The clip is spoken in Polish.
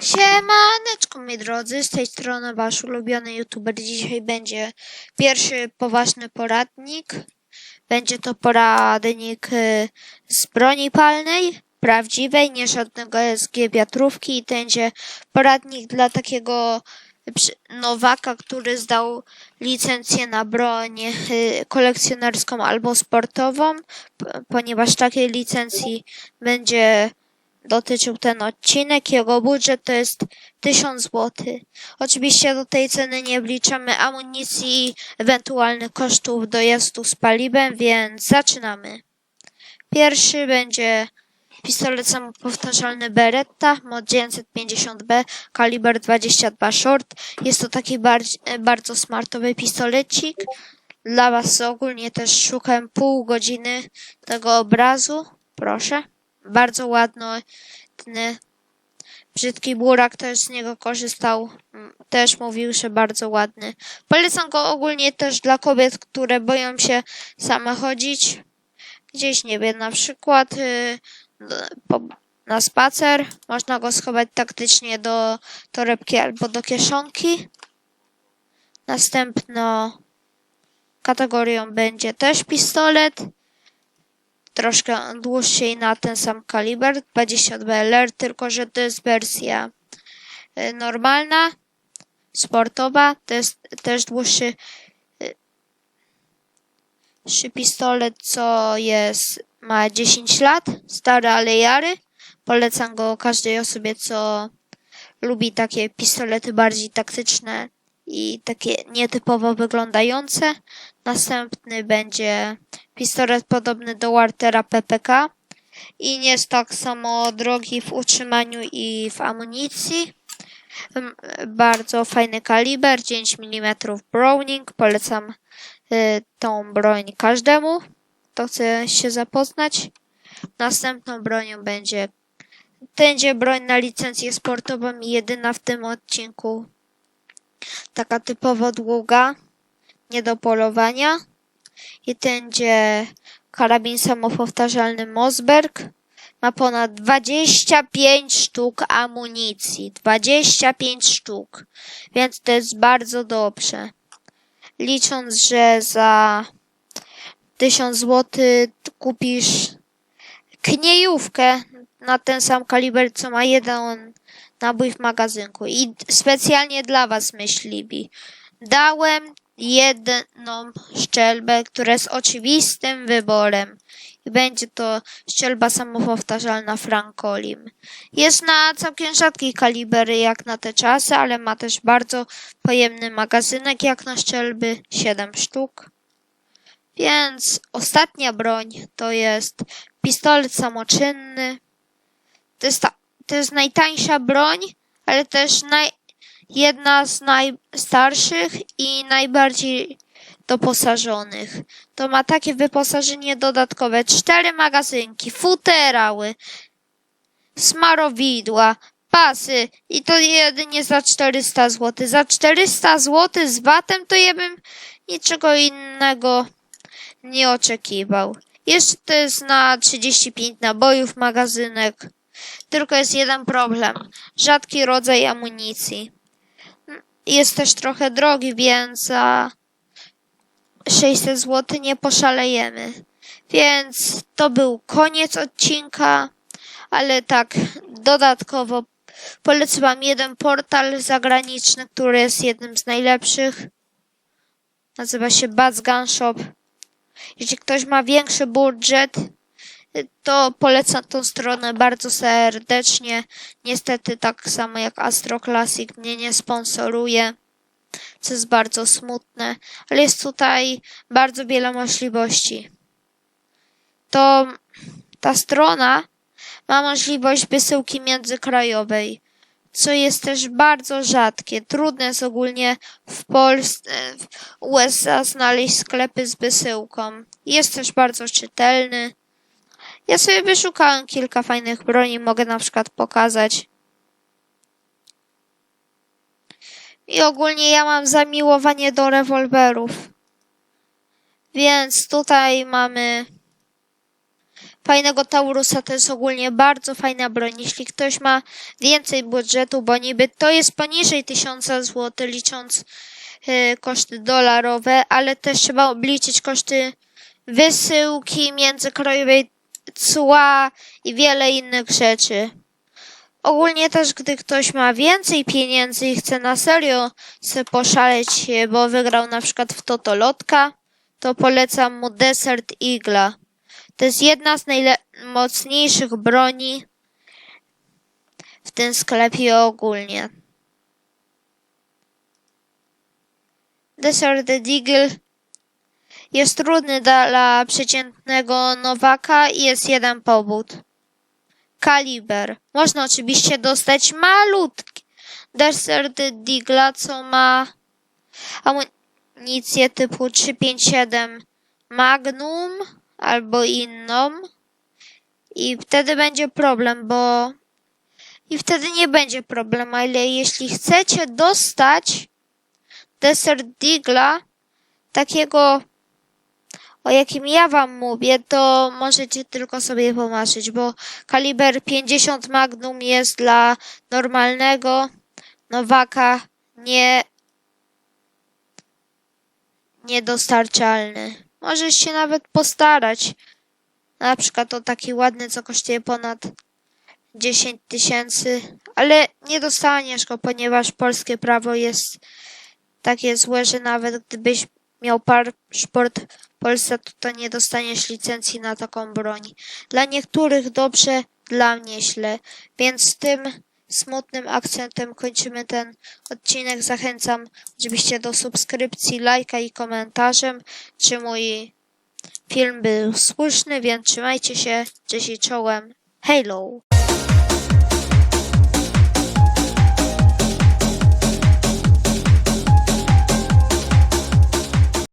Siemaneczko moi drodzy, z tej strony wasz ulubiony youtuber. Dzisiaj będzie pierwszy poważny poradnik. Będzie to poradnik y, z broni palnej, prawdziwej, nie żadnego SG wiatrówki i będzie poradnik dla takiego nowaka, który zdał licencję na broń y, kolekcjonerską albo sportową, ponieważ takiej licencji będzie dotyczył ten odcinek. Jego budżet to jest 1000 zł. Oczywiście do tej ceny nie wliczamy amunicji i ewentualnych kosztów dojazdu z paliwem, więc zaczynamy. Pierwszy będzie pistolet samopowtarzalny Beretta mod 950B kaliber 22 short. Jest to taki bardziej, bardzo smartowy pistolecik. Dla Was ogólnie też szukałem pół godziny tego obrazu. Proszę. Bardzo ładny. Brzydki Burak też z niego korzystał. Też mówił, że bardzo ładny. Polecam go ogólnie też dla kobiet, które boją się same chodzić. Gdzieś, nie wiem, na przykład y, na spacer. Można go schować taktycznie do torebki albo do kieszonki. Następną kategorią będzie też pistolet troszkę dłuższy na ten sam kaliber 22 LR, tylko że to jest wersja y, normalna, sportowa, to jest też dłuższy y, dłuższy pistolet, co jest ma 10 lat, stary ale jary. Polecam go każdej osobie, co lubi takie pistolety bardziej taktyczne i takie nietypowo wyglądające. Następny będzie pistolet podobny do Wartera PPK i nie jest tak samo drogi w utrzymaniu i w amunicji. Mm, Bardzo fajny kaliber, 9 mm Browning. Polecam y, tą broń każdemu, kto chce się zapoznać. Następną bronią będzie będzie broń na licencję sportową i jedyna w tym odcinku. Taka typowo długa, nie do polowania. I ten będzie karabin samopowtarzalny Mosberg. Ma ponad 25 sztuk amunicji. 25 sztuk. Więc to jest bardzo dobrze. Licząc, że za 1000 zł kupisz kniejówkę na ten sam kaliber, co ma jeden nabój w magazynku. I specjalnie dla was, myśliwi, dałem jedną szczelbę, która jest oczywistym wyborem. I będzie to szczelba samopowtarzalna Frankolim. Jest na całkiem rzadkiej kalibery jak na te czasy, ale ma też bardzo pojemny magazynek jak na szczelby 7 sztuk. Więc ostatnia broń to jest pistolet samoczynny. To jest, ta, to jest najtańsza broń, ale też naj, jedna z najstarszych i najbardziej doposażonych. To ma takie wyposażenie dodatkowe. Cztery magazynki, futerały, smarowidła, pasy i to jedynie za 400 zł. Za 400 zł z VAT-em to ja bym niczego innego nie oczekiwał. Jeszcze to jest na 35 nabojów magazynek. Tylko jest jeden problem. Rzadki rodzaj amunicji. Jest też trochę drogi, więc za 600 zł nie poszalejemy. Więc to był koniec odcinka, ale tak dodatkowo polecam wam jeden portal zagraniczny, który jest jednym z najlepszych. Nazywa się Baz Gun Shop. Jeśli ktoś ma większy budżet, to polecam tą stronę bardzo serdecznie. Niestety tak samo jak Astro Classic mnie nie sponsoruje, co jest bardzo smutne, ale jest tutaj bardzo wiele możliwości. To ta strona ma możliwość wysyłki międzykrajowej, co jest też bardzo rzadkie. Trudne jest ogólnie w Polsce, w USA znaleźć sklepy z wysyłką. Jest też bardzo czytelny. Ja sobie wyszukałem kilka fajnych broni, mogę na przykład pokazać. I ogólnie ja mam zamiłowanie do rewolwerów. Więc tutaj mamy fajnego Taurusa. To jest ogólnie bardzo fajna broń. Jeśli ktoś ma więcej budżetu, bo niby to jest poniżej 1000 zł, licząc y, koszty dolarowe, ale też trzeba obliczyć koszty wysyłki międzykrojowej, cła i wiele innych rzeczy. Ogólnie też, gdy ktoś ma więcej pieniędzy i chce na serio sobie poszaleć, bo wygrał na przykład w Totolotka, to polecam mu Desert Eagle. To jest jedna z najmocniejszych broni w tym sklepie ogólnie. Desert Eagle jest trudny dla przeciętnego nowaka i jest jeden powód. Kaliber. Można oczywiście dostać malutki Desert Eagle, co ma amunicję typu 357 Magnum albo inną. I wtedy będzie problem, bo i wtedy nie będzie problemu, ale jeśli chcecie dostać Desert Eagle'a, takiego o jakim ja wam mówię, to możecie tylko sobie pomarzyć, bo kaliber 50 Magnum jest dla normalnego nowaka nie niedostarczalny. Możesz się nawet postarać. Na przykład o taki ładny, co kosztuje ponad 10 tysięcy, ale nie dostaniesz go, ponieważ polskie prawo jest takie złe, że nawet gdybyś miał paszport to, to nie dostaniesz licencji na taką broń. Dla niektórych dobrze, dla mnie źle. Więc tym smutnym akcentem kończymy ten odcinek. Zachęcam oczywiście do subskrypcji, lajka i komentarzem, czy mój film był słuszny, więc trzymajcie się, cześć i czołem. Halo!